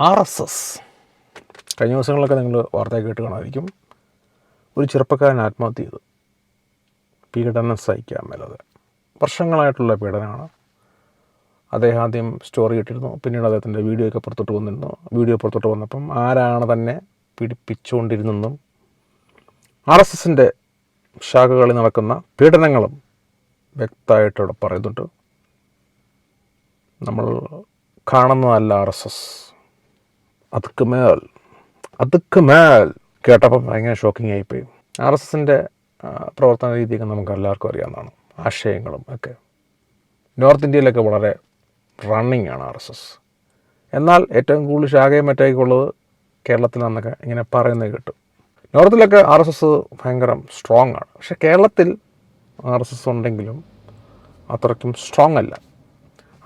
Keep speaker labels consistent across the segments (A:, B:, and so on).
A: R S S. കഴിഞ്ഞ ദിവസങ്ങളിലൊക്കെ നിങ്ങൾ വാർത്ത കേട്ട് കാണാതിരിക്കും ഒരു ചെറുപ്പക്കാരൻ ആത്മഹത്യ ചെയ്തു. പീഡനം സഹിക്കാൻ മേലത്. വർഷങ്ങളായിട്ടുള്ള പീഡനമാണ്. അദ്ദേഹം ആദ്യം സ്റ്റോറി ഇട്ടിരുന്നു. പിന്നീട് അദ്ദേഹത്തിന്റെ വീഡിയോ ഒക്കെ പുറത്തോട്ട് വന്നിരുന്നു. വീഡിയോ പുറത്തോട്ട് വന്നപ്പം ആരാണ് തന്നെ പീഡിപ്പിച്ചുകൊണ്ടിരുന്നെന്നും ആർ എസ് എസിന്റെ ശാഖകളിൽ നടക്കുന്ന പീഡനങ്ങളും വ്യക്തമായിട്ട് ഇവിടെ പറയുന്നുണ്ട്. നമ്മൾ കാണുന്നതല്ല ആർ എസ് എസ്. അതുക്ക് മേൽ അതുക്ക് മേൽ കേട്ടപ്പോൾ ഭയങ്കര ഷോക്കിംഗ് ആയിപ്പോയി. ആർ എസ് എസിന്റെ പ്രവർത്തന രീതിയൊക്കെ നമുക്ക് എല്ലാവർക്കും അറിയാവുന്നതാണ്. ആശയങ്ങളും ഒക്കെ. നോർത്ത് ഇന്ത്യയിലൊക്കെ വളരെ റണ്ണിങ് ആണ് ആർ എസ് എസ്. എന്നാൽ ഏറ്റവും കൂടുതൽ ശാഖയും മറ്റേക്കുള്ളത് കേരളത്തിലാണെന്നൊക്കെ ഇങ്ങനെ പറയുന്നത് കിട്ടും. നോർത്തിലൊക്കെ ആർ എസ് എസ് ഭയങ്കര സ്ട്രോങ് ആണ്. പക്ഷേ കേരളത്തിൽ ആർ എസ് എസ് ഉണ്ടെങ്കിലും അത്രയ്ക്കും സ്ട്രോങ് അല്ല.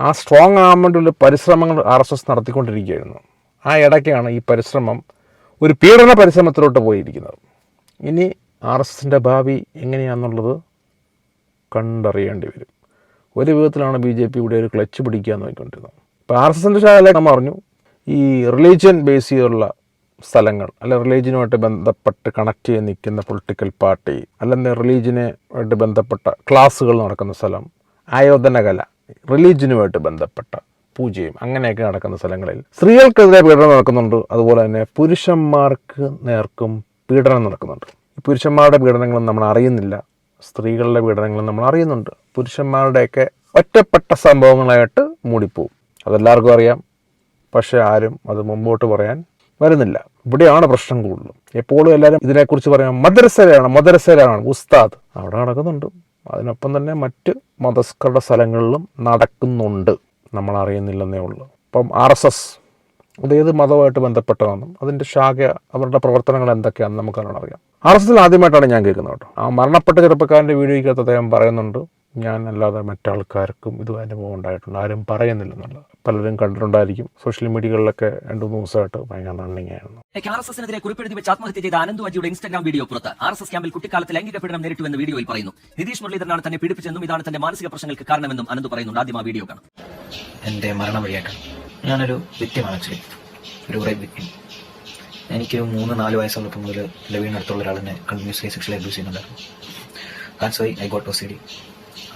A: ആ സ്ട്രോങ് ആകാൻ വേണ്ടിയുള്ള പരിശ്രമങ്ങൾ ആർ എസ് എസ് നടത്തിക്കൊണ്ടിരിക്കുകയായിരുന്നു. ആ ഇടയ്ക്കാണ് ഈ പരിശ്രമം ഒരു പീഡന പരിശ്രമത്തിലോട്ട് പോയിരിക്കുന്നത്. ഇനി ആർ എസ് എസിന്റെ ഭാവി എങ്ങനെയാണെന്നുള്ളത് കണ്ടറിയേണ്ടി വരും. ഒരു വിധത്തിലാണ് ബി ജെ പി ഇവിടെ ഒരു ക്ലച്ച് പിടിക്കുക നോക്കിക്കൊണ്ടിരുന്നത് ഇപ്പോൾ ആർ എസ് എസിന്റെ ശാല നമ്മൾ പറഞ്ഞു ഈ റിലീജിയൻ ബേസ് ചെയ്തുള്ള സ്ഥലങ്ങൾ അല്ലെ റിലീജിയനുമായിട്ട് ബന്ധപ്പെട്ട് കണക്ട് ചെയ്ത് നിൽക്കുന്ന പൊളിറ്റിക്കൽ പാർട്ടി അല്ലെങ്കിൽ റിലീജിയനുമായിട്ട് ബന്ധപ്പെട്ട ക്ലാസ്സുകൾ നടക്കുന്ന സ്ഥലം ആയോധനകല റിലീജിയനുമായിട്ട് ബന്ധപ്പെട്ട പൂജയും അങ്ങനെയൊക്കെ നടക്കുന്ന സ്ഥലങ്ങളിൽ സ്ത്രീകൾക്കെതിരെ പീഡനം നടക്കുന്നുണ്ട്. അതുപോലെ തന്നെ പുരുഷന്മാർക്ക് നേർക്കും പീഡനം നടക്കുന്നുണ്ട്. പുരുഷന്മാരുടെ പീഡനങ്ങളും നമ്മൾ അറിയുന്നില്ല. സ്ത്രീകളുടെ പീഡനങ്ങളും നമ്മൾ അറിയുന്നുണ്ട്. പുരുഷന്മാരുടെയൊക്കെ ഒറ്റപ്പെട്ട സംഭവങ്ങളായിട്ട് മൂടിപ്പോവും. അതെല്ലാവർക്കും അറിയാം. പക്ഷേ ആരും അത് മുമ്പോട്ട് പറയാൻ വരുന്നില്ല. ഇവിടെയാണ് പ്രശ്നം കൂടുതലും. എപ്പോഴും എല്ലാവരും ഇതിനെക്കുറിച്ച് പറയാം. മദ്രസയിലാണ് മദ്രസയിലാണ്. ഉസ്താദ് അവിടെ നടക്കുന്നുണ്ട്. അതിനൊപ്പം തന്നെ മറ്റ് മതസ്കരുടെ സ്ഥലങ്ങളിലും നടക്കുന്നുണ്ട്. നമ്മൾ അറിയുന്നില്ലെന്നേ ഉള്ളൂ. ഇപ്പം ആർ എസ് എസ് അത് ഏത് മതവുമായിട്ട് ബന്ധപ്പെട്ടതാണെന്നും അതിന്റെ ശാഖ അവരുടെ പ്രവർത്തനങ്ങൾ എന്തൊക്കെയാണെന്ന് നമുക്ക് നല്ലോണം അറിയാം. ആർ എസ് എസിൽ ആദ്യമായിട്ടാണ് ഞാൻ കേൾക്കുന്നത് കേട്ടോ. ആ മരണപ്പെട്ട ചെറുപ്പക്കാരന്റെ വീഡിയോയ്ക്കകത്ത് അദ്ദേഹം പറയുന്നുണ്ട് ഞാൻ അല്ലാതെ മറ്റാൾക്കാർക്കും ഇത് അനുഭവം ഉണ്ടായിട്ടുണ്ട് ആരും പറയുന്നില്ലെന്നുള്ളത്. പലരും കണ്ടിട്ടുണ്ടായിരിക്കും. സോഷ്യൽ മീഡിയകളിലൊക്കെ രണ്ടു മൂന്ന് ദിവസമായിട്ട് ഭയങ്കര റണ്ണിങ് ആയിരുന്നു.
B: ആർ എസ് എസിനെതിരെ കുറിപ്പെഴുതി വെച്ച് ആത്മഹത്യ ചെയ്ത അനന്തു അജിയുടെ ഇൻസ്റ്റാഗ്രാം വീഡിയോ പുറത്ത്. ആർ എസ് എസ് ക്യാമ്പിൽ കുട്ടിക്കാലത്ത് ലൈംഗിക പീഡനം നേരിട്ടുവെന്ന് വീഡിയോയിൽ പറയുന്നു. നിതീഷ് മുരളീധരനാണ് തന്നെ പീഡിപ്പിച്ചെന്നും ഇതാണ് തന്റെ മാനസിക പ്രശ്നങ്ങൾക്ക് കാരണമെന്നും അനന്തു പറയുന്നുണ്ട്. ആദ്യം ആ വീഡിയോ കാണാം.
C: എന്റെ മരണം വഴിയാക്കണം ഞാനൊരു വ്യക്തിമാണ് ആക്ച്വലി ഒരു റേപ്പ് എനിക്ക് മൂന്ന് നാല് വയസ്സുള്ളപ്പോൾ മുതൽ എന്റെ വീടിനടുത്തുള്ള ഒരാൾ എന്നെ കണ്ടിന്യൂസ്ലി സെക്ഷൽ അബ്യൂസ് ചെയ്യുന്നുണ്ടായിരുന്നു that's why I got O C D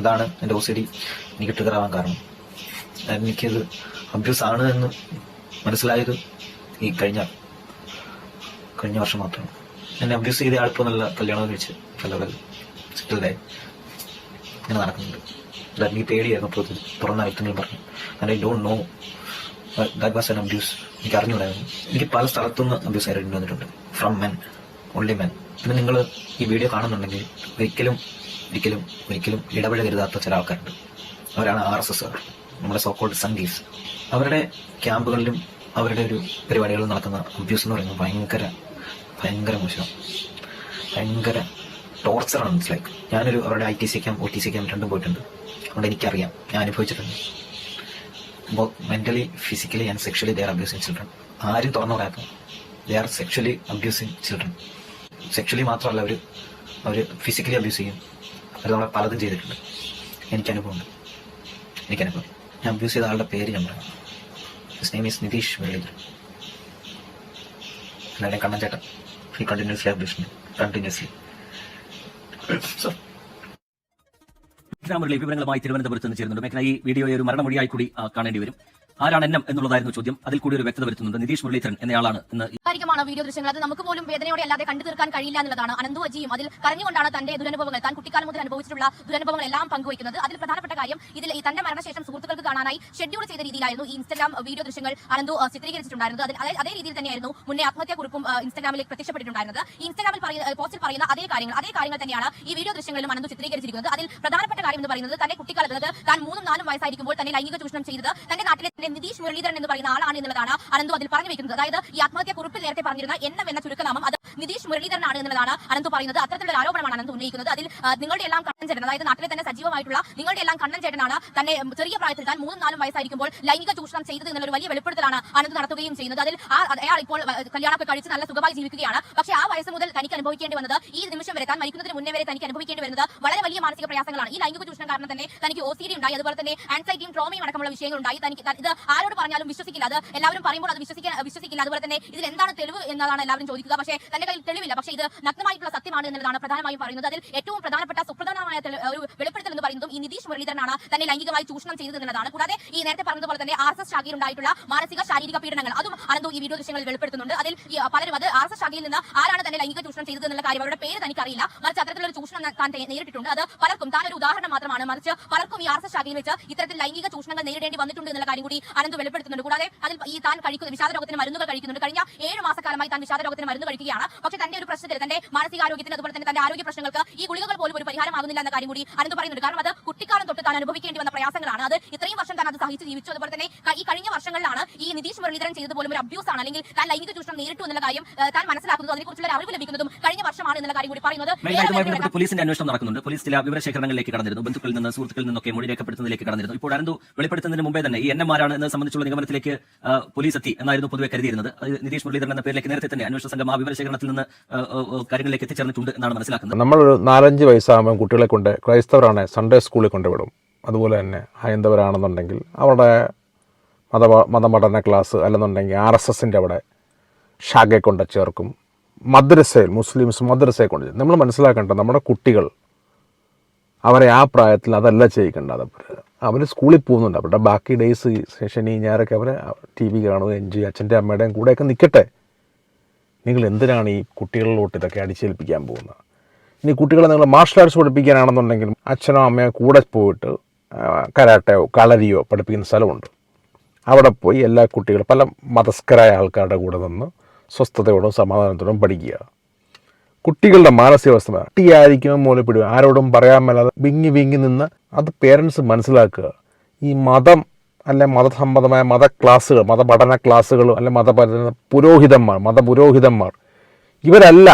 C: അതാണ് എന്റെ ഒ സി ഡി എനിക്ക് ട്രിഗർ ആവാൻ കാരണം. എനിക്കത് അബ്യൂസ് ആണ് എന്ന് മനസ്സിലായത് ഈ കഴിഞ്ഞ കഴിഞ്ഞ വർഷം മാത്രമാണ് എന്നെ അബ്യൂസ് ചെയ്ത ആളിപ്പോൾ നല്ല കല്യാണം കഴിച്ച് നല്ല സെറ്റിൽഡായി ഇങ്ങനെ നടക്കുന്നുണ്ട്. എനിക്ക് പേടിയായിരുന്നു അപ്പോൾ തുറന്ന വ്യക്തികൾ പറഞ്ഞു. I don't know that was an abuse എനിക്ക് അറിഞ്ഞുകൂടായിരുന്നു. എനിക്ക് പല സ്ഥലത്തുനിന്ന് അബ്യൂസ് ആയിട്ട് വന്നിട്ടുണ്ട്. ഫ്രം മെൻ ഓൺലി മെൻ പിന്നെ നിങ്ങൾ ഈ വീഡിയോ കാണുന്നുണ്ടെങ്കിൽ ഒരിക്കലും ഒരിക്കലും ഒരിക്കലും ഇടപഴകരുതാത്ത ചില ആൾക്കാരുണ്ട്. അവരാണ് ആർ എസ് എസ് നമ്മുടെ സോക്കോൾഡ് സംഗീസ് അവരുടെ ക്യാമ്പുകളിലും അവരുടെ ഒരു പരിപാടികളിലും നടക്കുന്ന അബ്യൂസ് എന്ന് പറയുന്നത് ഭയങ്കര ഭയങ്കര മോശം ഭയങ്കര ടോർച്ചറാണ് ഇറ്റ്സ് ലൈക്ക് ഞാനൊരു അവരുടെ I T C camp O T C camp രണ്ടും പോയിട്ടുണ്ട്. അതുകൊണ്ട് എനിക്കറിയാം. ഞാൻ അനുഭവിച്ചിട്ടുണ്ട്. Mentally physically and sexually they are abusing children ആരും തുറന്നു പറയാത്ത they are sexually abusing children sexually മാത്രമല്ല അവർ അവർ ഫിസിക്കലി അബ്യൂസ് ചെയ്യും. അവർ നമ്മളെ പലതും ചെയ്തിട്ടുണ്ട്. എനിക്കനുഭവമുണ്ട്. എനിക്കനുഭവം. ഞാൻ അബ്യൂസ് ചെയ്ത ആളുടെ പേര് ഞാൻ പറയാം his name is Nitish Muraleedharan എന്നാലും കണ്ണൻ ചേട്ടൻ. He continuously abuse continuously so
B: വിവരങ്ങളുമായി തിരുവനന്തപുരത്ത് നിന്ന് ചേരുന്നുണ്ട്. മേഖല ഈ വീഡിയോയെ ഒരു മരണമൊഴിയായി കൂടി കാണേണ്ടി വരും. ആരാണ് എണ്ണം എന്നുള്ളതായിരുന്നു ചോദ്യം. അതിൽ കൂടി ഒരു വ്യക്തത വരുത്തുന്നുണ്ട്. നിതീഷ് മുരളീധരൻ എന്നയാളാണ് ഇന്ന്
D: കാര്യമാണ് വീഡിയോ ദൃശ്യങ്ങൾ? അത് നമുക്ക് പോലും വേദനയോടെ അല്ലാതെ കണ്ടു തീർക്കാൻ കഴിയില്ല എന്നുള്ളതാണ് അനന്തു അജിയും അതിൽ കരഞ്ഞുകൊണ്ടാണ് തന്റെ ദുരനുഭവങ്ങൾ താൻ കുട്ടിക്കാലം മുതൽ അനുഭവിച്ചിട്ടുള്ള ദുരനുഭവങ്ങൾ എല്ലാം പങ്കുവയ്ക്കുന്നത്. അതിൽ പ്രധാനപ്പെട്ട കാര്യം ഇതിൽ തന്റെ മരണശേഷം സുഹൃത്തുക്കൾക്ക് കാണാനായി ഷെഡ്യൂൾ ചെയ്ത രീതിയിലായിരുന്നു ഈ ഇൻസ്റ്റാഗ്രാം വീഡിയോ ദൃശ്യങ്ങൾ അനന്തു ചിത്രീകരിച്ചിട്ടുണ്ടായിരുന്നു ചിത്രീകരിച്ചിട്ടുണ്ടായിരുന്നത്. അതിൽ അതേ- രീതിയിൽ തന്നെയായിരുന്നു മുന്നേ ആത്മഹത്യാ കുറിപ്പും ആ, ഇൻസ്റ്റാഗ്രാമിൽ പ്രത്യക്ഷപ്പെട്ടിട്ടുണ്ടായിരുന്നത്. ഇൻസ്റ്റാഗ്രാമിൽ പറയുന്ന പോസ്റ്റിൽ പറയുന്ന അതേ കാര്യങ്ങൾ അതേ കാര്യങ്ങൾ തന്നെയാണ് ഈ വീഡിയോ ദൃശ്യങ്ങളിലും അനന്തു ചിത്രീകരിച്ചിരിക്കുന്നത്. അതിൽ പ്രധാനപ്പെട്ട കാര്യം എന്ന് പറയുന്നത് തന്റെ കുട്ടിക്കാലത്ത് താൻ മൂന്നും നാലും വയസ്സായിരിക്കുമ്പോൾ തന്നെ ലൈംഗിക ചൂഷണം ചെയ്തത് തന്റെ നാട്ടിലെ നിതീഷ് മുരളീധരൻ എന്ന് പറയുന്ന ആളാണ് എന്നുള്ളതാണ് അനന്തു അതിൽ പറഞ്ഞു വെക്കുന്നത്. അതായത് ഈ ആത്മഹത്യാ കുറിപ്പിൽ നേരത്തെ പറഞ്ഞിരുന്ന എണ്ണം എന്ന ചുരുക്കനാമം അത് നിതീഷ് മുരളീധരനാണ് എന്നുള്ളതാണ് അനന്ത് പറയുന്നത്. അത്തരത്തിലുള്ള ആരോപണമാണ് അനന്ത് ഉന്നയിക്കുന്നത്. അതിൽ നിങ്ങളുടെ എല്ലാം കണ്ണൻ ചേട്ടൻ അതായത് നാട്ടിലെ തന്നെ സജീവമായിട്ടുള്ള നിങ്ങളുടെ എല്ലാം കണ്ണൻ ചേട്ടനാണ് തന്നെ ചെറിയ പ്രായത്തിൽ താൻ മൂന്നും നാലും വയസ്സായിരിക്കുമ്പോൾ ലൈംഗിക ചൂഷണം ചെയ്തത് എന്നൊരു വലിയ വെളിപ്പെടുത്തലാണ് അനന്ത് നടത്തുകയും ചെയ്യുന്നത്. അതിൽ അയാൾ ഇപ്പോൾ കല്യാണമൊക്കെ കഴിച്ച് നല്ല സുഖമായി ജീവിക്കുകയാണ്. പക്ഷേ ആ വയസ്സ് മുതൽ തനിക്ക് അനുഭവിക്കേണ്ടി വന്നത് ഈ നിമിഷം വരെ താൻ മരിക്കുന്നതിന് മുന്നേ വരെ തനിക്ക് അനുഭവിക്കേണ്ടി വരുന്നത് വളരെ വലിയ മാനസിക പ്രയാസങ്ങളാണ്. ഈ ലൈംഗിക ചൂഷണം കാരണം തന്നെ തനിക്ക് ഒ സി ഡി ഉണ്ടായി. അതുപോലെ തന്നെ ആൻസൈറ്റിയും ട്രോമയും അടക്കമുള്ള വിഷയങ്ങൾ ഉണ്ടായി തനിക്ക് ഇത് ആരോട് പറഞ്ഞാലും വിശ്വസിക്കില്ല. അത് എല്ലാവരും പറയുമ്പോൾ അത് വിശ്വസിക്കാൻ വിശ്വസിക്കില്ല. അതുപോലെ തന്നെ ഇതിൽ എന്താണ് തെളിവ് എന്നതാണ് എല്ലാവരും ചോദിക്കുക. പക്ഷേ തന്റെ കയ്യിൽ തെളിവില്ല. പക്ഷേ ഇത് നഗ്നമായിട്ടുള്ള സത്യമാണ് എന്നുള്ളതാണ് പ്രധാനമായും പറയുന്നത്. അതിൽ ഏറ്റവും പ്രധാനപ്പെട്ട സുപ്രധാനമായ ഒരു വെളിപ്പെടുത്തൽ എന്ന് പറയുന്നതും ഈ നിതീഷ് മുരളീധരനാണ് തന്നെ ലൈംഗികമായി ചൂഷണം ചെയ്തത് എന്നതാണ് കൂടാതെ ഈ നേരത്തെ പറഞ്ഞതുപോലെ തന്നെ ആർ എസ് എസ് ശാഖയിൽ ഉണ്ടായിട്ടുള്ള മാനസിക ശാരീരിക പീഡനങ്ങൾ അതും അനന്തു ഈ വീഡിയോ ദൃശ്യങ്ങളിൽ വെളിപ്പെടുത്തുന്നുണ്ട്. അതിൽ പലരും അത് ആർ എസ് എസ് ശാഖയിൽ നിന്ന് ആരാണ് തന്നെ ലൈംഗിക ചൂഷണം ചെയ്തത് എന്നുള്ള കാര്യം അവരുടെ പേര് തനിക്കറിയില്ല. മറിച്ച് അത്തരത്തിലൊരു ചൂഷണം താൻ നേരിട്ടിട്ടുണ്ട്. അത് പലർക്കും താൻ ഒരു ഉദാഹരണം മാത്രമാണ്. മറിച്ച് പലർക്കും ഈ ആർ എസ് എസ് ശാഖയിൽ വെച്ച് ഇത്തരത്തിൽ ലൈംഗിക ചൂഷണങ്ങൾ നേരിടേണ്ടി വന്നിട്ടുണ്ട് എന്നുള്ള കാര്യം കൂടി അനന്തു വെളിപ്പെടുത്തുന്നുണ്ട്. കൂടാതെ അതിൽ ഈ താൻ കഴിക്കുന്ന വിഷാദ രോഗത്തിന് മരുന്നുകൾ കഴിക്കുന്നുണ്ട്. കഴിഞ്ഞ ഏഴ് മാസക്കാലമായി താൻ വിഷാദ രോഗത്തിന് മരുന്ന് കഴിക്കുകയാണ്. പക്ഷെ തന്റെ ഒരു പ്രശ്നത്തിൽ തന്റെ മാനസികാരോഗ്യത്തിന് അതുപോലെ തന്നെ തന്റെ ആരോഗ്യ പ്രശ്നങ്ങൾക്ക് ഈ ഗുളികകൾ പോലും ഒരു പരിഹാരമാകുന്നില്ല എന്ന കാര്യം കൂടി അനന്ത് പറയുന്നുണ്ട്. കാരണം അത് കുട്ടിക്കാലം തൊട്ട് താൻ അനുഭവിക്കേണ്ടി വന്ന പ്രയാസങ്ങളാണ്. അത് ഇത്രയും വർഷം താൻ അത് സഹിച്ച് ജീവിച്ചു. അതുപോലെ തന്നെ ഈ കഴിഞ്ഞ വർഷങ്ങളിലാണ് ഈ നിതീഷ് മുരളീധരൻ ചെയ്തത് പോലും ഒരു അബ്യൂസ് ആണ്. അല്ലെങ്കിൽ താൻ ലൈംഗിക ചൂഷണം നേരിട്ടു എന്നുള്ള കാര്യം താൻ മനസ്സിലാക്കുന്നതും അതിനെക്കുറിച്ചുള്ള ഒരു അറിവ് ലഭിക്കുന്നതും കഴിഞ്ഞ വർഷമാണ് എന്നുള്ള കാര്യം കൂടി പറയുന്നത്.
B: പോലീസിന്റെ അന്വേഷണം നടക്കുന്നുണ്ട്. പോലീസ് ചില വിവരശേഖരണങ്ങളിലേക്ക് കടന്നിരുന്നു. ബന്ധുക്കളിൽ നിന്ന് സുഹൃത്തുക്കളിൽ നിന്നൊക്കെ മൊഴി രേഖപ്പെടുത്തുന്നതിലേക്ക് കടന്നിരുന്നു. ഇപ്പോൾ അനന്തു വെളിപ്പെടുത്തുന്നതിന് മുമ്പേ തന്നെ ഈ എൻ എം ആരാണ് എന്നത് സംബന്ധിച്ചുള്ള നിഗമനത്തിലേക്ക് പോലീസ് എത്തി എന്നായിരുന്നു പൊതുവെ കരുതിയിരുന്നത്. നിതീഷ് മുരളീധരൻ എന്ന പേരിലേക്ക് നേരത്തെ തന്നെ അന്വേഷണ സംഘം ആ വിവരശേഖരണത്തിൽ നിന്ന് കാര്യങ്ങളിലേക്ക് എത്തിച്ചേർന്നിട്ടുണ്ട് എന്നാണ് മനസ്സിലാക്കുന്നത്.
A: നമ്മളൊരു നാലഞ്ച് വയസ്സാകുമ്പോൾ കുട്ടികളെ കൊണ്ട് ക്രൈസ്തവരാണ് സൺഡേ സ്കൂളിൽ കൊണ്ടുവിടും. അതുപോലെ തന്നെ ഹൈന്ദവരാണെന്നുണ്ടെങ്കിൽ അവരുടെ മത മതപഠന ക്ലാസ് അല്ലെന്നുണ്ടെങ്കിൽ ആർ എസ് എസിന്റെ അവിടെ ഷാഗെ കൊണ്ട് ചേർക്കും. മദ്രസയിൽ മുസ്ലിംസ് മദ്രസയെ കൊണ്ട് നമ്മൾ മനസ്സിലാക്കേണ്ടത് നമ്മുടെ കുട്ടികൾ അവരെ ആ പ്രായത്തിൽ അതല്ല ചെയ്യിക്കേണ്ടത്. അവർ സ്കൂളിൽ പോകുന്നുണ്ട്. അവരുടെ ബാക്കി ഡേയ്സ് ശനി ഞായറൊക്കെ അവർ ടി വി കാണുകയും ചെയ്യും അച്ഛന്റെ അമ്മയുടെയും കൂടെയൊക്കെ നിൽക്കട്ടെ. നിങ്ങൾ എന്തിനാണ് ഈ കുട്ടികളിലോട്ട് ഇതൊക്കെ അടിച്ചേൽപ്പിക്കാൻ പോകുന്നത്? ഇനി കുട്ടികളെ നിങ്ങൾ മാർഷൽ ആർട്സ് പഠിപ്പിക്കാനാണെന്നുണ്ടെങ്കിൽ അച്ഛനോ അമ്മയോ കൂടെ പോയിട്ട് കരാട്ടയോ കളരിയോ പഠിപ്പിക്കുന്ന സ്ഥലമുണ്ട്. അവിടെ പോയി എല്ലാ കുട്ടികളും പല മതസ്കരായ ആൾക്കാരുടെ കൂടെ നിന്ന് സ്വസ്ഥതയോടും സമാധാനത്തോടും പഠിക്കുക. കുട്ടികളുടെ മാനസികാവസ്ഥ കുട്ടിയായിരിക്കും മൂലപ്പെടുക? ആരോടും പറയാൻ മേലാതെ വിങ്ങി വിങ്ങി നിന്ന് അത് പേരൻസ് മനസ്സിലാക്കുക. ഈ മതം അല്ലെ മതസംബന്ധമായ മത ക്ലാസ്സുകൾ മതപഠന ക്ലാസ്സുകൾ അല്ലെ മതപഠന പുരോഹിതന്മാർ മതപുരോഹിതന്മാർ. ഇവരല്ല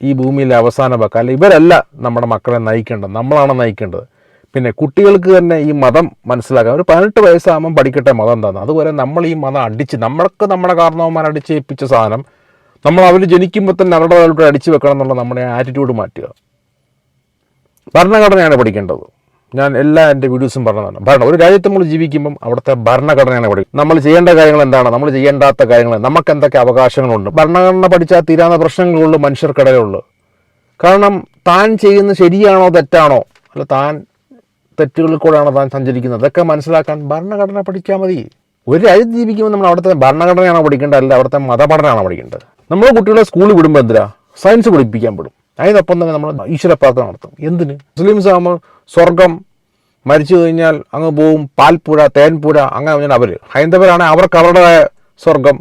A: ഈ ഭൂമിയിലെ അവസാന വാക്ക് അല്ല ഇവരല്ല നമ്മുടെ മക്കളെ നയിക്കേണ്ടത് നമ്മളാണ് നയിക്കേണ്ടത്. പിന്നെ കുട്ടികൾക്ക് തന്നെ ഈ മതം മനസ്സിലാക്കാൻ ഒരു പതിനെട്ട് വയസ്സാകുമ്പം പഠിക്കട്ടെ മതം എന്താണെന്ന് അതുവരെ നമ്മൾ ഈ മതം അടിച്ച് നമ്മൾക്ക് നമ്മുടെ കാരണവന്മാർ അടിച്ചേൽപ്പിച്ച സാധനം നമ്മൾ അവർ ജനിക്കുമ്പോൾ തന്നെ അവരുടെ അടിച്ചു വെക്കണം എന്നുള്ള നമ്മുടെ ആറ്റിറ്റ്യൂഡ് മാറ്റുക. ഭരണഘടനയാണ് പഠിക്കേണ്ടത്. ഞാൻ എല്ലാ എന്റെ വീഡിയോസും പറഞ്ഞതാണ്. ഭരണം. ഒരു രാജ്യത്ത് നമ്മൾ ജീവിക്കുമ്പം അവിടുത്തെ ഭരണഘടനയാണ് പഠിക്കും നമ്മൾ ചെയ്യേണ്ട കാര്യങ്ങൾ എന്താണ്? നമ്മൾ ചെയ്യേണ്ടാത്ത കാര്യങ്ങൾ. നമുക്ക് എന്തൊക്കെ അവകാശങ്ങളുണ്ട്? ഭരണഘടന പഠിച്ചാൽ തീരാവുന്ന പ്രശ്നങ്ങളുള്ളൂ മനുഷ്യർക്കിടയിലുള്ളൂ. കാരണം താൻ ചെയ്യുന്ന ശരിയാണോ തെറ്റാണോ? അല്ല താൻ തെറ്റുകളിൽ കൂടെയാണോ താൻ സഞ്ചരിക്കുന്നത്? അതൊക്കെ മനസ്സിലാക്കാൻ ഭരണഘടന പഠിച്ചാൽ മതി. ഒരു രാജ്യത്ത് ജീവിക്കുമ്പോൾ നമ്മൾ അവിടുത്തെ ഭരണഘടനയാണോ പഠിക്കേണ്ടത്? അല്ല അവിടുത്തെ മതപഠനമാണോ പഠിക്കേണ്ടത്? നമ്മൾ കുട്ടികളെ സ്കൂളിൽ വിടുമ്പോൾ എന്തിനാ? സയൻസ് പഠിപ്പിക്കാൻ വിടും. അതിനൊപ്പം തന്നെ നമ്മൾ ഈശ്വര പ്രാർത്ഥന നടത്തും. എന്തിന്? മുസ്ലിംസ് ആകുമ്പോൾ സ്വർഗം മരിച്ചു കഴിഞ്ഞാൽ അങ്ങ് പോവും പാൽപ്പുഴ തേൻപുഴ അങ്ങനെ പറഞ്ഞാൽ അവർ ഹൈന്ദവരാണെങ്കിൽ അവർക്ക് അവരുടെ സ്വർഗം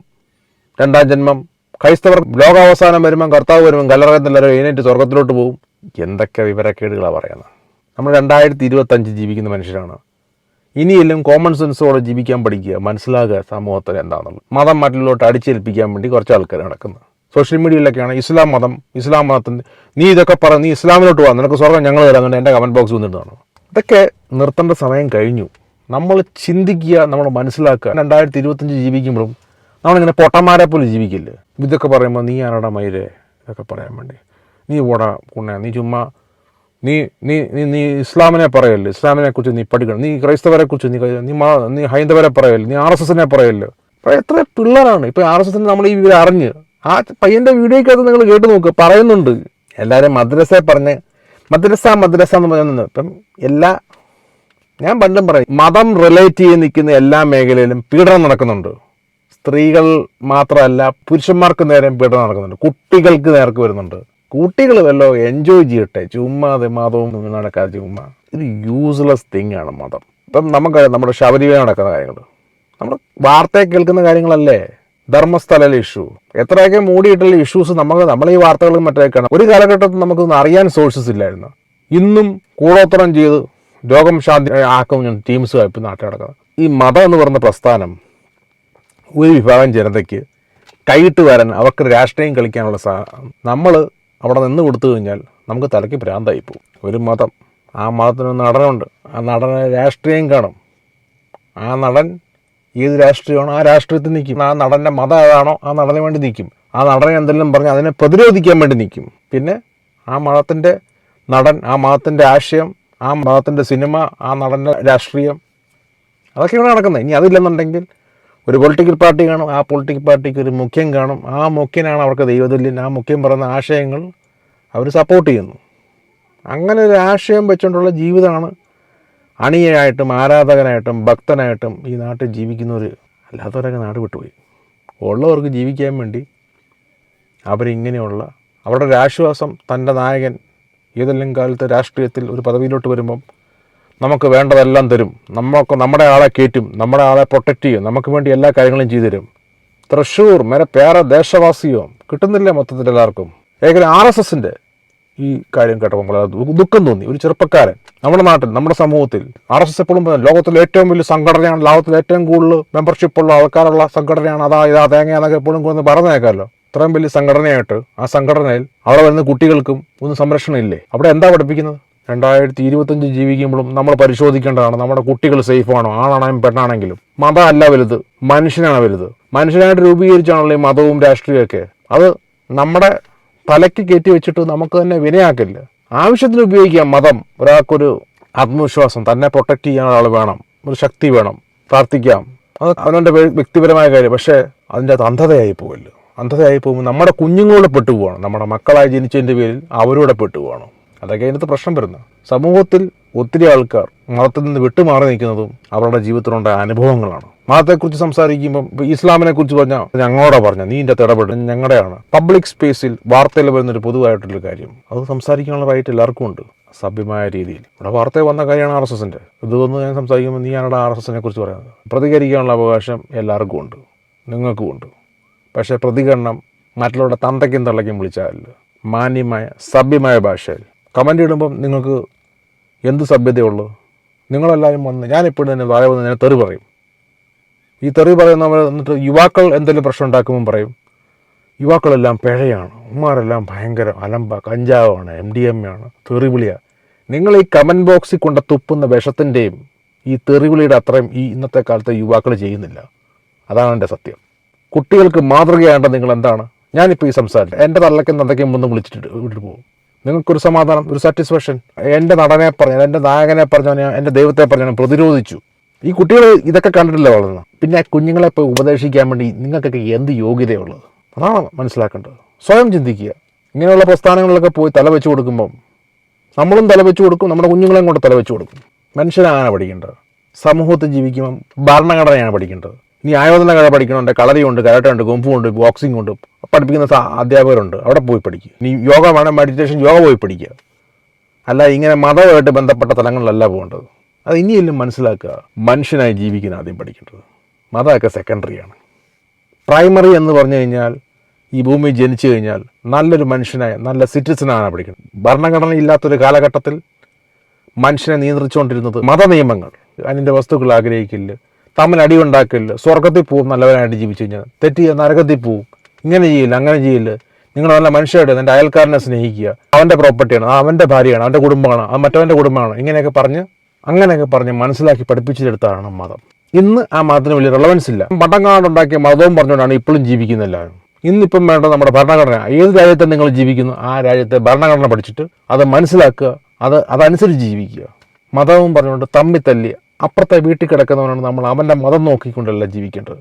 A: രണ്ടാം ജന്മം. ക്രൈസ്തവർ ലോകാവസാനം വരുമ്പം കർത്താവ് വരുമ്പം കല്ലറകത്തിലെല്ലാവരും എഴുന്നേറ്റ് സ്വർഗത്തിലോട്ട് പോകും എന്തൊക്കെ വിവരക്കേടുകളാണ് പറയുന്നത്. നമ്മൾ രണ്ടായിരത്തി ഇരുപത്തഞ്ച് ജീവിക്കുന്ന മനുഷ്യരാണ്. ഇനിയെല്ലാം കോമൺ സെൻസോടെ ജീവിക്കാൻ പഠിക്കുക മനസ്സിലാക്കുക സമൂഹത്തിന് എന്താണെന്നുള്ളത്. മതം മറ്റുള്ളവരോട്ട് അടിച്ചേൽപ്പിക്കാൻ വേണ്ടി കുറച്ച് ആൾക്കാർ നടക്കുന്നത് സോഷ്യൽ മീഡിയയിലൊക്കെയാണ് ഇസ്ലാം മതം ഇസ്ലാം മതത്തിന് നീ ഇതൊക്കെ പറ നീ ഇസ്ലാമിലോട്ട് പോകാം നിനക്ക് സ്വർഗം ഞങ്ങൾ തരാമെന്നുണ്ട് എന്റെ കമന്റ് ബോക്സ് വന്നിട്ടാണ് ഇതൊക്കെ നിർത്തേണ്ട സമയം കഴിഞ്ഞു. നമ്മൾ ചിന്തിക്കുക നമ്മൾ മനസ്സിലാക്കുക. രണ്ടായിരത്തി ഇരുപത്തഞ്ച് ജീവിക്കുമ്പോഴും നമ്മളിങ്ങനെ പൊട്ടന്മാരെ പോലെ ജീവിക്കില്ല? ഇതൊക്കെ പറയുമ്പോൾ നീ ആരാടാ മയിലെ? ഇതൊക്കെ പറയാൻ വേണ്ടി. നീ ഓടാ കുണ്ണ നീ ചുമ്മാ നീ നീ നീ നീ ഇസ്ലാമിനെ പറയല്ലേ? ഇസ്ലാമിനെ കുറിച്ച് നീ പഠിക്കണം. നീ ക്രൈസ്തവരെ കുറിച്ച് നീ നീ നീ ഹൈന്ദവരെ പറയല്ലേ? നീ ആർ എസ് എസിനെ പറയല്ലേ? എത്ര പിള്ളേരാണ്. ഇപ്പോൾ ആർ എസ് എസിന് നമ്മൾ ഈ വിവരം അറിഞ്ഞ് ആ പയ്യന്റെ വീഡിയോയ്ക്കകത്ത് നിങ്ങൾ കേട്ട് നോക്കുക പറയുന്നുണ്ട്. എല്ലാവരും മദ്രസയെ പറഞ്ഞ് മദ്രസ മദ്രസ എന്ന് പറയുന്നത് ഇപ്പം എല്ലാ ഞാൻ പണ്ടും പറയും. മതം റിലേറ്റ് ചെയ്ത് നിൽക്കുന്ന എല്ലാ മേഖലയിലും പീഡനം നടക്കുന്നുണ്ട്. സ്ത്രീകൾ മാത്രമല്ല പുരുഷന്മാർക്ക് നേരെ പീഡനം നടക്കുന്നുണ്ട്. കുട്ടികൾക്ക് നേർക്ക് വരുന്നുണ്ട്. കുട്ടികൾ വല്ലോ എൻജോയ് ചെയ്യട്ടെ. ചുമ്മാ അത് മതവും നടക്കാതെ ചുമ്മാ. ഇത് യൂസ്ലെസ് തിങ് ആണ് മതം. ഇപ്പം നമുക്ക് നമ്മുടെ ശബരിമല നടക്കുന്ന കാര്യങ്ങൾ നമ്മൾ വാർത്തയെ കേൾക്കുന്ന കാര്യങ്ങളല്ലേ? ധർമ്മസ്ഥല ഇഷ്യൂ എത്രയൊക്കെ മൂടിയിട്ടുള്ള ഇഷ്യൂസ് നമുക്ക് നമ്മൾ ഈ വാർത്തകളും മറ്റേ കാണാം ഒരു കാലഘട്ടത്തിൽ നമുക്കൊന്നും അറിയാൻ സോഴ്സസ് ഇല്ലായിരുന്നു. ഇന്നും കൂടോത്രം ചെയ്ത് രോഗം ശാന്തി ആക്കും ടീംസ് ഇപ്പം നാട്ടിൽ നടക്കുന്നത്. ഈ മതം എന്ന് പറയുന്ന പ്രസ്ഥാനം ഒരു വിഭാഗം ജനതയ്ക്ക് കൈയിട്ട് വരാൻ അവർക്ക് രാഷ്ട്രീയം കളിക്കാനുള്ള സാ നമ്മൾ അവിടെ നിന്ന് കൊടുത്തു കഴിഞ്ഞാൽ നമുക്ക് തലയ്ക്ക് ഭ്രാന്തായി പോകും. ഒരു മതം ആ മതത്തിന് ഒരു നടനുണ്ട്. ആ നടന് രാഷ്ട്രീയം കാണും. ആ നടൻ ഏത് രാഷ്ട്രീയമാണോ ആ രാഷ്ട്രീയത്തിൽ നിൽക്കും. ആ നടന്റെ മതം അതാണോ ആ നടന് വേണ്ടി നിൽക്കും. ആ നടനെ എന്തെല്ലാം പറഞ്ഞ് അതിനെ പ്രതിരോധിക്കാൻ വേണ്ടി നിൽക്കും. പിന്നെ ആ മതത്തിന്റെ നടൻ ആ മതത്തിന്റെ ആശയം ആ മതത്തിന്റെ സിനിമ ആ നടന്റെ രാഷ്ട്രീയം അതൊക്കെ നടക്കുന്നത്. ഇനി അതില്ലെന്നുണ്ടെങ്കിൽ ഒരു പൊളിറ്റിക്കൽ പാർട്ടി കാണും ആ പൊളിറ്റിക്കൽ പാർട്ടിക്ക് ഒരു മുഖ്യം കാണും. ആ മുഖ്യനാണ് അവർക്ക് ദൈവതുല്യൻ. ആ മുഖ്യം പറയുന്ന ആശയങ്ങൾ അവർ സപ്പോർട്ട് ചെയ്യുന്നു. അങ്ങനെ ഒരു ആശയം വെച്ചുകൊണ്ടുള്ള ജീവിതമാണ് അണിയായിട്ടും ആരാധകനായിട്ടും ഭക്തനായിട്ടും ഈ നാട്ടിൽ ജീവിക്കുന്നവർ അല്ലാത്തവരൊക്കെ നാട് വിട്ടുപോയി. ഉള്ളവർക്ക് ജീവിക്കാൻ വേണ്ടി അവരിങ്ങനെയുള്ള അവരുടെ ഒരു ആശ്വാസം തന്റെ നായകൻ ഏതെല്ലാം കാലത്ത് രാഷ്ട്രീയത്തിൽ ഒരു പദവിയിലോട്ട് വരുമ്പം നമുക്ക് വേണ്ടതെല്ലാം തരും. നമുക്ക് നമ്മുടെ ആളെ കയറ്റും നമ്മുടെ ആളെ പ്രൊട്ടക്റ്റ് ചെയ്യും നമുക്ക് വേണ്ടി എല്ലാ കാര്യങ്ങളും ചെയ്തു തരും. തൃശ്ശൂർ മേരെ പേര ദേശവാസിയോ കിട്ടുന്നില്ല മൊത്തത്തിൽ എല്ലാവർക്കും? ഏകദേശം ആർ എസ് എസിന്റെ ഈ കാര്യം കേട്ടപ്പോൾ ദുഃഖം തോന്നി. ഒരു ചെറുപ്പക്കാരൻ നമ്മുടെ നാട്ടിൽ നമ്മുടെ സമൂഹത്തിൽ ആർ എസ് എസ് എപ്പോഴും ലോകത്തിലെ ഏറ്റവും വലിയ സംഘടനയാണ് ലോകത്തിലെ ഏറ്റവും കൂടുതൽ മെമ്പർഷിപ്പ് ഉള്ള ആൾക്കാരുള്ള സംഘടനയാണ്. അതാ ഇതാ തേങ്ങ എന്നൊക്കെ എപ്പോഴും കൊണ്ട് പറഞ്ഞേക്കാമല്ലോ. ഇത്രയും വലിയ സംഘടനയായിട്ട് ആ സംഘടനയിൽ അവിടെ വരുന്ന കുട്ടികൾക്കും ഒന്നും സംരക്ഷണം ഇല്ലേ? അവിടെ എന്താ പഠിപ്പിക്കുന്നത്? രണ്ടായിരത്തി ഇരുപത്തഞ്ച് ജീവിക്കുമ്പോഴും നമ്മൾ പരിശോധിക്കേണ്ടതാണ് നമ്മുടെ കുട്ടികൾ സേഫാണോ ആണാണെങ്കിലും പെണ്ണാണെങ്കിലും. മതമല്ല വലുത് മനുഷ്യനാണ് വലുത്. മനുഷ്യനായിട്ട് രൂപീകരിച്ചാണല്ലോ ഈ മതവും രാഷ്ട്രീയമൊക്കെ. അത് നമ്മുടെ തലയ്ക്ക് കയറ്റി വെച്ചിട്ട് നമുക്ക് തന്നെ വിനയാക്കില്ല ആവശ്യത്തിന് ഉപയോഗിക്കാം മതം. ഒരാൾക്കൊരു ആത്മവിശ്വാസം തന്നെ പ്രൊട്ടക്റ്റ് ചെയ്യാൻ ഒരാൾ വേണം. ഒരു ശക്തി വേണം. പ്രാർത്ഥിക്കാം. അത് അവനവന്റെ വ്യക്തിപരമായ കാര്യം. പക്ഷേ അതിന്റെ അത് അന്ധതയായി പോകല്ലോ അന്ധതയായി പോകുമ്പോൾ നമ്മുടെ കുഞ്ഞുങ്ങളോട് പെട്ടുപോകണം. നമ്മുടെ മക്കളായി ജനിച്ചതിന്റെ പേരിൽ അവരോട് പെട്ടുപോകണം. അതൊക്കെ അതിനകത്ത് പ്രശ്നം വരുന്നത് സമൂഹത്തിൽ ഒത്തിരി ആൾക്കാർ മതത്തിൽ നിന്ന് വിട്ടുമാറി നിൽക്കുന്നതും അവരുടെ ജീവിതത്തിലുണ്ടായ അനുഭവങ്ങളാണ്. മതത്തെക്കുറിച്ച് സംസാരിക്കുമ്പോൾ ഇപ്പോൾ ഇസ്ലാമിനെ കുറിച്ച് പറഞ്ഞാൽ ഞങ്ങളോടാ പറഞ്ഞ നീ ഇതിന്റെ ഇടപെടൽ ഇടപെടും. ഞങ്ങളുടെയാണ്. പബ്ലിക് സ്പേസിൽ വാർത്തയിൽ വരുന്നൊരു പൊതുവായിട്ടുള്ളൊരു കാര്യം. അത് സംസാരിക്കാനുള്ള റൈറ്റ് എല്ലാവർക്കും ഉണ്ട്. സഭ്യമായ രീതിയിൽ. ഇവിടെ വാർത്തയിൽ വന്ന കാര്യമാണ് ആർ എസ് എസിന്റെ ഇതൊന്ന് ഞാൻ സംസാരിക്കുമ്പോൾ നീ ഞാനവിടെ ആർ എസ് എസിനെ കുറിച്ച് പറയുന്നത്? പ്രതികരിക്കാനുള്ള അവകാശം എല്ലാവർക്കും ഉണ്ട്. നിങ്ങൾക്കും ഉണ്ട്. പക്ഷേ പ്രതികരണം മറ്റുള്ളവരുടെ തന്തയ്ക്കും തള്ളയ്ക്കും വിളിച്ചാൽ മാന്യമായ സഭ്യമായ ഭാഷയിൽ കമന്റ് ഇടുമ്പം നിങ്ങൾക്ക് എന്ത് സഭ്യതയുള്ളൂ? നിങ്ങളെല്ലാവരും വന്ന് ഞാനിപ്പോഴും തന്നെ താഴെ വന്ന് ഞാൻ തെറി പറയും. ഈ തെറി പറയുന്നവർ എന്നിട്ട് യുവാക്കൾ എന്തെങ്കിലും പ്രശ്നം ഉണ്ടാക്കുമ്പം പറയും. യുവാക്കളെല്ലാം പിഴയാണ്. ഉമ്മാരെല്ലാം ഭയങ്കര അലമ്പ കഞ്ചാവാണ് എം ഡി എം ആണ് തെറിവിളിയാണ് നിങ്ങൾ ഈ കമന്റ് ബോക്സിൽ കൊണ്ട് തുപ്പുന്ന വിഷത്തിന്റെയും ഈ തെറിവിളിയുടെ അത്രയും ഈ ഇന്നത്തെ കാലത്തെ യുവാക്കൾ ചെയ്യുന്നില്ല. അതാണ് എന്റെ സത്യം. കുട്ടികൾക്ക് മാതൃകയാണ്ട് നിങ്ങൾ എന്താണ്? ഞാനിപ്പോൾ ഈ സംസാരിച്ചു എന്റെ തള്ളയ്ക്കും തന്തയ്ക്കും ഒന്ന് വിളിച്ചിട്ട് വിട്ടിട്ട് പോകും നിങ്ങൾക്കൊരു സമാധാനം ഒരു സാറ്റിസ്ഫാക്ഷൻ എന്റെ നടനെ പറഞ്ഞു എന്റെ നായകനെ പറഞ്ഞു എന്റെ ദൈവത്തെ പറഞ്ഞു പ്രതിരോധിച്ചു. ഈ കുട്ടികൾ ഇതൊക്കെ കണ്ടിട്ടില്ല വളർന്ന് പിന്നെ കുഞ്ഞുങ്ങളെ പോയി ഉപദേശിക്കാൻ വേണ്ടി നിങ്ങൾക്കൊക്കെ എന്ത് യോഗ്യതയുള്ളത്? അതാണ് മനസ്സിലാക്കേണ്ടത്. സ്വയം ചിന്തിക്കുക. ഇങ്ങനെയുള്ള പ്രസ്ഥാനങ്ങളിലൊക്കെ പോയി തല വെച്ച് കൊടുക്കുമ്പം നമ്മളും തല വെച്ച് കൊടുക്കും നമ്മുടെ കുഞ്ഞുങ്ങളെയും കൊണ്ട് തല വെച്ച് കൊടുക്കും. മനുഷ്യനാണ് പഠിക്കേണ്ടത്. സമൂഹത്തിൽ ജീവിക്കുമ്പം ഭരണഘടനയാണ് പഠിക്കേണ്ടത്. ഇനി ആയോധന കല പഠിക്കണമുണ്ട് കളരിയുണ്ട് കരാട്ടയുണ്ട് കുമ്പുണ്ട് ബോക്സിംഗ് ഉണ്ട് പഠിപ്പിക്കുന്ന അധ്യാപകരുണ്ട്. അവിടെ പോയി പഠിക്കുക ഇനി യോഗ വേണം മെഡിറ്റേഷൻ യോഗ പോയി പഠിക്കുക അല്ല ഇങ്ങനെ മതവുമായിട്ട് ബന്ധപ്പെട്ട തലങ്ങളിലല്ല പോകേണ്ടത്. അത് ഇനിയെല്ലാം മനസ്സിലാക്കുക. മനുഷ്യനായി ജീവിക്കുന്ന ആദ്യം പഠിക്കേണ്ടത്. മതമൊക്കെ സെക്കൻഡറിയാണ് പ്രൈമറി എന്ന് പറഞ്ഞു കഴിഞ്ഞാൽ ഈ ഭൂമി ജനിച്ചു കഴിഞ്ഞാൽ നല്ലൊരു മനുഷ്യനായ നല്ല സിറ്റിസനാണ് പഠിക്കുന്നത് ഭരണഘടന ഇല്ലാത്തൊരു കാലഘട്ടത്തിൽ മനുഷ്യനെ നിയന്ത്രിച്ചുകൊണ്ടിരുന്നത് മതനിയമങ്ങൾ അതിന്റെ വസ്തുക്കൾ ആഗ്രഹിക്കില്ല തമ്മിൽ അടിയുണ്ടാക്കില്ല സ്വർഗത്തിൽ പോവും നല്ലവനായിട്ട് ജീവിച്ചു കഴിഞ്ഞാൽ തെറ്റിയ നരകത്തിൽ പോവും ഇങ്ങനെ ചെയ്യില്ല അങ്ങനെ ചെയ്യില്ല. നിങ്ങൾ നല്ല മനുഷ്യരുടെ എന്റെ അയൽക്കാരനെ സ്നേഹിക്കുക. അവന്റെ പ്രോപ്പർട്ടിയാണ് അവന്റെ ഭാര്യയാണ് അവന്റെ കുടുംബമാണ് അത് മറ്റവന്റെ കുടുംബമാണ്. ഇങ്ങനെയൊക്കെ പറഞ്ഞ് അങ്ങനെയൊക്കെ പറഞ്ഞ് മനസ്സിലാക്കി പഠിപ്പിച്ചെടുത്താണ് മതം. ഇന്ന് ആ മതത്തിന് വലിയ റിലവൻസ് ഇല്ല. പടങ്ങാടുണ്ടാക്കിയ മതവും പറഞ്ഞുകൊണ്ടാണ് ഇപ്പോഴും ജീവിക്കുന്ന എല്ലാവരും. ഇന്നിപ്പം വേണ്ട നമ്മുടെ ഭരണഘടന. ഏത് രാജ്യത്തെ നിങ്ങൾ ജീവിക്കുന്നു ആ രാജ്യത്തെ ഭരണഘടന പഠിച്ചിട്ട് അത് മനസ്സിലാക്കുക അത് അതനുസരിച്ച് ജീവിക്കുക. മതവും പറഞ്ഞുകൊണ്ട് തമ്മിത്തല്ലി അപ്പുറത്തെ വീട്ടിൽ കിടക്കുന്നവനാണ് നമ്മൾ. അവന്റെ മതം നോക്കിക്കൊണ്ടല്ല ജീവിക്കേണ്ടത്.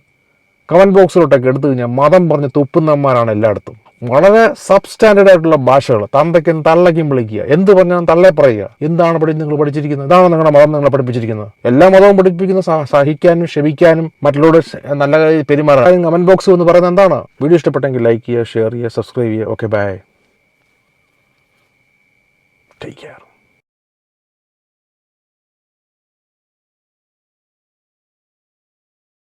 A: കമന്റ് ബോക്സിലോട്ടൊക്കെ എടുത്തു കഴിഞ്ഞാൽ മതം പറഞ്ഞ് തുപ്പുന്നവന്മാരാണ് എല്ലായിടത്തും. വളരെ സബ് സ്റ്റാൻഡേർഡ് ആയിട്ടുള്ള ഭാഷകൾ. തന്തയ്ക്കും തള്ളയ്ക്കും വിളിക്കുക. എന്ത് പറഞ്ഞാലും തള്ളെ പറയുക. എന്താണ് പഠിച്ച് നിങ്ങൾ പഠിച്ചിരിക്കുന്നത്? ഇതാണ് നിങ്ങളുടെ മതം നിങ്ങളെ പഠിപ്പിച്ചിരിക്കുന്നത്? എല്ലാ മതവും പഠിപ്പിക്കുന്ന സഹ- സഹിക്കാനും ക്ഷമിക്കാനും മറ്റുള്ളവരോട് നല്ല പെരുമാറാൻ. കമന്റ് ബോക്സ് എന്ന് പറയുന്നത് എന്താണ്? വീഡിയോ ഇഷ്ടപ്പെട്ടെങ്കിൽ ലൈക്ക് ചെയ്യുക ഷെയർ ചെയ്യുക സബ്സ്ക്രൈബ് ചെയ്യുക. Okay bye take care